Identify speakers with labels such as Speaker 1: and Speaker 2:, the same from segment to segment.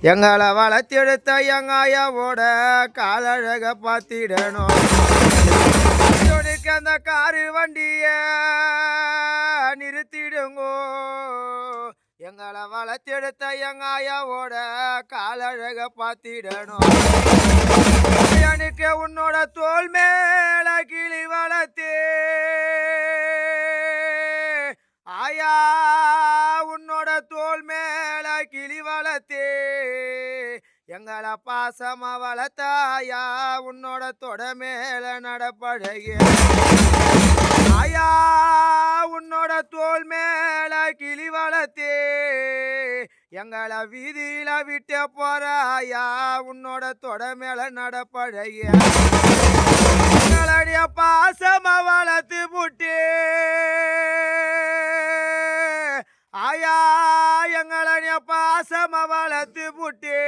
Speaker 1: எங்களை வளர்த்தெடுத்த எங்காயாவோட காலழக பார்த்திடணும். அந்த காரு வண்டிய நிறுத்திடுங்கோ. எங்களை வளர்த்தெடுத்த எங்காயாவோட காலழக பார்த்திடணும். எனக்கு உன்னோட தோல் மேல கிளி வளர்த்தே. ஆயா. கிளி வளர்த்தே. எங்களை பாசமா வளர்த்தாயா உன்னோட தொட மேல நடப்பழகிய ஆயா உன்னோட தோல் மேல கிளி வளர்த்தே. எங்களை வீதியில விட்டு போறாயா உன்னோட தொட மேல நடப்பழகிய எங்களுடைய பாசமா வளர்த்து புட்டே. ஆயா பாசமா வளர்த்து புட்டு.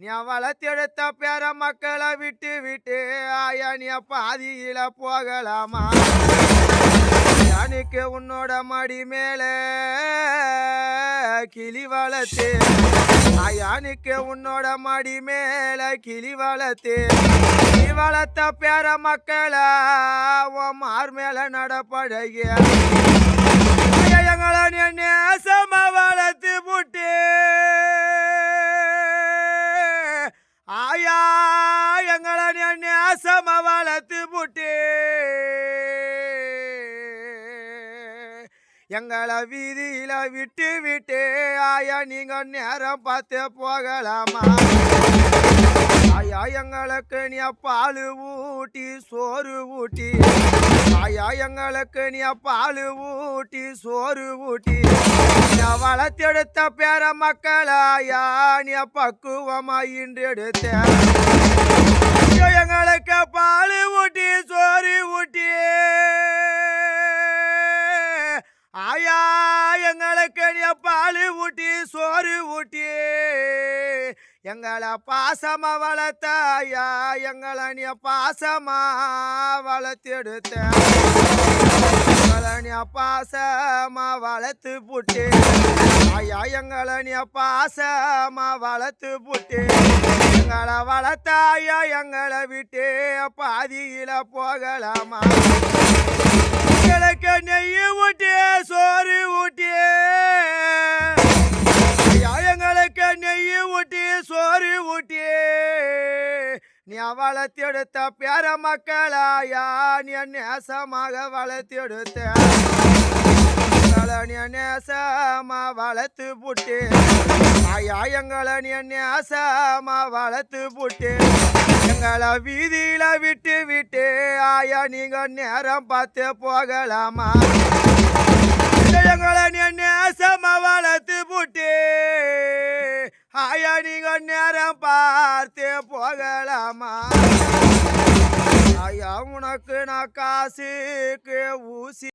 Speaker 1: நீ வளர்த்தெடுத்த பேர மக்களை விட்டு விட்டு ஆயா நீ பாதியில போகலாமா? எனக்கு உன்னோட மடி மேல கிளி வளர்த்து. ஆயானுக்கு உன்னோட மடி மேல கிளி வளர்த்து. நீ வளர்த்த பேர மக்களை உன் மார் மேல நடப்பழகிய எங்களை நேசம் எங்களை வீதியில விட்டு விட்டு ஆயா நீங்க நேரம் பார்த்து போகலாமா? ஆயா எங்களுக்கு நீ பால் ஊட்டி சோறு ஊட்டி. ஆயா எங்களுக்கு நீ பால் ஊட்டி சோறு ஊட்டி. நான் வளர்த்தெடுத்த பேர மக்களாயா நீ பக்குவமா இன்று எடுத்த எங்களுக்கு பால் ஊட்டி சோறு ஊட்டி. பால் ஊட்டி சோறு ஊட்டி. எங்களை பாசமா வளர்த்தாயா? எங்களை நீ பாசமா வளர்த்தெடுத்த. எங்களை நீ பாசமா வளர்த்து புட்டு. ஐயா எங்களை நீ பாசமா வளர்த்து புட்டு. எங்களை வளர்த்தாயா? எங்களை விட்டு பாதியில போகலாமா? எங்களுக்கு நீ வளர்த்தெடுத்த பேர மக்களாயா? நீ நேசமாக வளர்த்தெடுத்த. எங்களை நீ நேசமா வளர்த்து புட்டு ஆயா எங்களை நீ நேசமா வளர்த்து புட்டு எங்களை வீதியில விட்டு விட்டு. ஆயா நீங்க நேரம் பார்த்து போகலாமா? எங்களை நீ போகலாமா ஐயா உனக்கு நான் காசுக்கு ஊசி